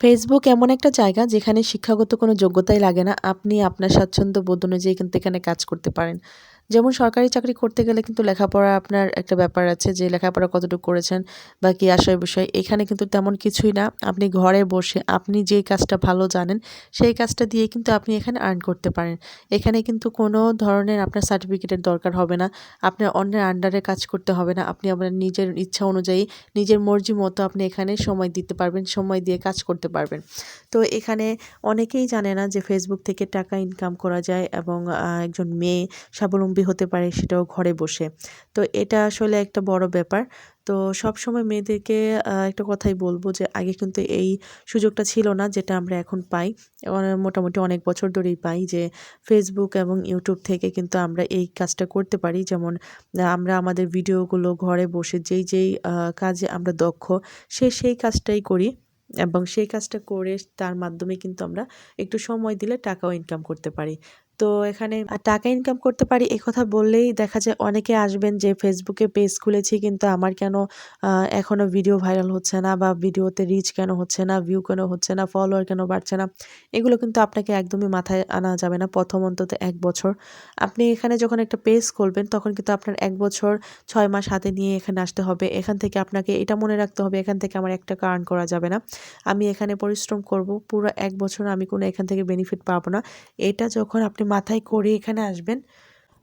Facebook এমন একটা জায়গা যেখানে শিক্ষাগত কোনো যোগ্যতাই লাগে না। আপনি আপনার স্বাচ্ছন্দ্য বোধ অনুযায়ী কিন্তু এখানে কাজ করতে পারেন। যেমন সরকারি চাকরি করতে গেলে কিন্তু লেখাপড়া আপনার একটা ব্যাপার আছে যে লেখাপড়া কতটুকু করেছেন বা কী আশয় বিষয় এখানে কিন্তু তেমন কিছুই না। আপনি ঘরে বসে আপনি যেই কাজটা ভালো জানেন, সেই কাজটা দিয়ে কিন্তু আপনি এখানে আর্ন করতে পারেন। এখানে কিন্তু কোনো ধরনের আপনার সার্টিফিকেটের দরকার হবে না। আপনার অন্যের আন্ডারে কাজ করতে হবে না। আপনি আপনার নিজের ইচ্ছা অনুযায়ী, নিজের মর্জি মতো আপনি এখানে সময় দিতে পারবেন, সময় দিয়ে কাজ করতে পারবেন। তো এখানে অনেকেই জানে না যে ফেসবুক থেকে টাকা ইনকাম করা যায় এবং একজন মেয়ে স্বাবলম্বী স্বাবলম্বী হতে পারে, সেটাও ঘরে বসে। তো এটা আসলে একটা বড় ব্যাপার। তো সব সময় মেয়েদেরকে একটা কথাই বলব যে, আগে কিন্তু এই সুযোগটা ছিল না যেটা আমরা এখন পাই। মোটামুটি অনেক বছর ধরেই পাই যে ফেসবুক এবং ইউটিউব থেকে কিন্তু আমরা এই কাজটা করতে পারি। যেমন আমরা আমাদের ভিডিওগুলো ঘরে বসে যেই যেই কাজে আমরা দক্ষ, সে, সেই কাজটাই করি। এবং সেই কাজটা করে তার মাধ্যমে কিন্তু আমরা একটু সময় দিলে টাকাও ইনকাম করতে পারি। তো এখানে টাকা ইনকাম করতে পারি এ কথা বললেই দেখা যায় অনেকে আসবেন যে ফেসবুকে পেজ খুলেছি কিন্তু আমার কেন এখনও ভিডিও ভাইরাল হচ্ছে না বা ভিডিওতে রিচ কেন হচ্ছে না ভিউ কেন হচ্ছে না ফলোয়ার কেন বাড়ছে না, এগুলো কিন্তু আপনাকে একদমই মাথায় আনা যাবে না প্রথম অন্তত এক বছর। আপনি এখানে যখন একটা পেজ খুলবেন তখন কিন্তু আপনার এক বছর ছয় মাস হাতে নিয়ে এখানে আসতে হবে। এখান থেকে আপনাকে এটা মনে রাখতে হবে, এখান থেকে আমার একটা কার্ন করা যাবে না। আমি এখানে পরিশ্রম করব, পুরো এক বছর আমি কোনো এখান থেকে বেনিফিট পাবো না। এটা যখন আপনি মাথায় করে এখানে আসবেন,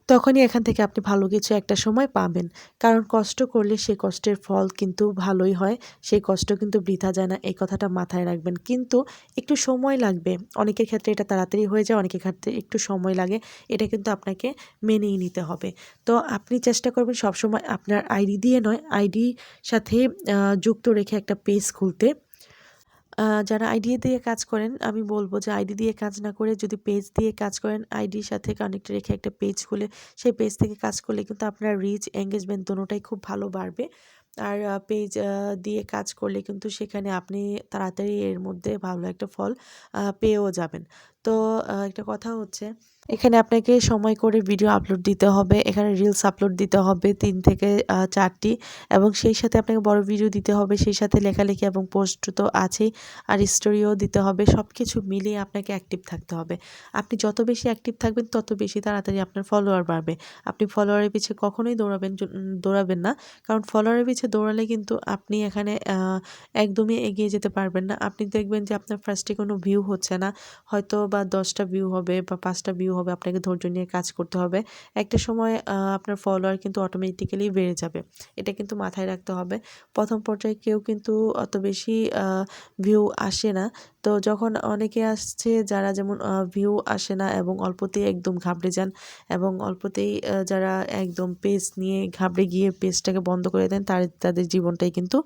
তখনই এখান থেকে আপনি ভালো কিছু একটা সময় পাবেন। কারণ কষ্ট করলে সেই কষ্টের ফল কিন্তু ভালোই হয় সেই কষ্ট কিন্তু বৃথা যায় না, এই কথাটা মাথায় রাখবেন। কিন্তু একটু সময় লাগবে, অনেকের ক্ষেত্রে এটা তাড়াতাড়ি হয়ে যায়, অনেকের ক্ষেত্রে একটু সময় লাগে, এটা কিন্তু আপনাকে মেনেই নিতে হবে। তো আপনি চেষ্টা করবেন সবসময় আপনার আইডি দিয়ে নয় আইডি সাথে যুক্ত রেখে একটা পেজ খুলতে। যারা আইডি দিয়ে কাজ করেন, আমি বলব যে আইডি দিয়ে কাজ না করে যদি পেজ দিয়ে কাজ করেন, আইডির সাথে কানেক্ট রেখে একটা পেজ খুলে, সেই পেজ থেকে কাজ করলে কিন্তু আপনার রিচ এঙ্গেজমেন্ট দোনোটাই খুব ভালো বাড়বে। আর পেজ দিয়ে কাজ করলে কিন্তু সেখানে আপনি তাড়াতাড়ি এর মধ্যে ভালো একটা ফল পেয়েও যাবেন। তো একটা কথা হচ্ছে এখানে আপনাকে সময় করে ভিডিও আপলোড দিতে হবে, এখানে রিলস আপলোড দিতে হবে, তিন থেকে চারটি এবং সেই সাথে আপনাকে বড় ভিডিও দিতে হবে, সেই সাথে লেখালেখি এবং পোস্ট তো আছেই আর স্টোরিও দিতে হবে সব কিছু মিলিয়ে আপনাকে অ্যাক্টিভ থাকতে হবে। আপনি যত বেশি অ্যাক্টিভ থাকবেন, তত বেশি তাড়াতাড়ি আপনার ফলোয়ার বাড়বে। আপনি ফলোয়ারের পিছে কখনোই দৌড়াবেন দৌড়াবেন না, কারণ ফলোয়ারের পিছে দৌড়ালে কিন্তু আপনি এখানে একদমই এগিয়ে যেতে পারবেন না। আপনি দেখবেন যে আপনার ফার্স্টে কোনো ভিউ হচ্ছে না হয়তো বা দশটা ভিউ হবে বা পাঁচটা ভিউ হবে, আপনাকে ধৈর্য নিয়ে কাজ করতে হবে। একটা সময় আপনার ফলোয়ার কিন্তু অটোমেটিক্যালি বেড়ে যাবে। এটা কিন্তু মাথায় রাখতে হবে। প্রথম পর্যায়ে কেউ কিন্তু অত বেশি ভিউ আসে না। তো যখন অনেকে আসছে, যারা যেমন ভিউ আসে না এবং অল্পতেই একদম ঘাবড়ে যান এবং অল্পতেই যারা একদম পেজ নিয়ে ঘাবড়ে গিয়ে পেজটাকে বন্ধ করে দেন, তার, তাদের জীবনটাই কিন্তু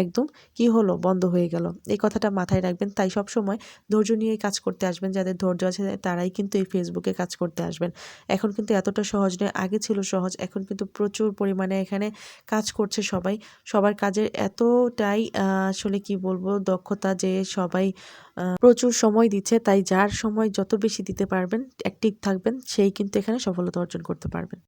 একদম কি হলো, বন্ধ হয়ে গেল। এই কথাটা মাথায় রাখবেন। তাই সব সময় ধৈর্য নিয়ে কাজ করতে আসবেন। যাদের ধৈর্য আছে, তারাই কিন্তু এই ফেসবুকে কাজ করতে আসবেন। এখন কিন্তু এতটা সহজ নয়, আগে ছিল সহজ, এখন কিন্তু প্রচুর পরিমাণে এখানে কাজ করছে সবাই। সবার কাজের এতটাই আসলে কি বলব, দক্ষতা যে সবাই প্রচুর সময় দিচ্ছে, তাই যার সময় যত বেশি দিতে পারবেন অ্যাক্টিভ থাকবেন, সেই কিন্তু এখানে সফলতা অর্জন করতে পারবেন।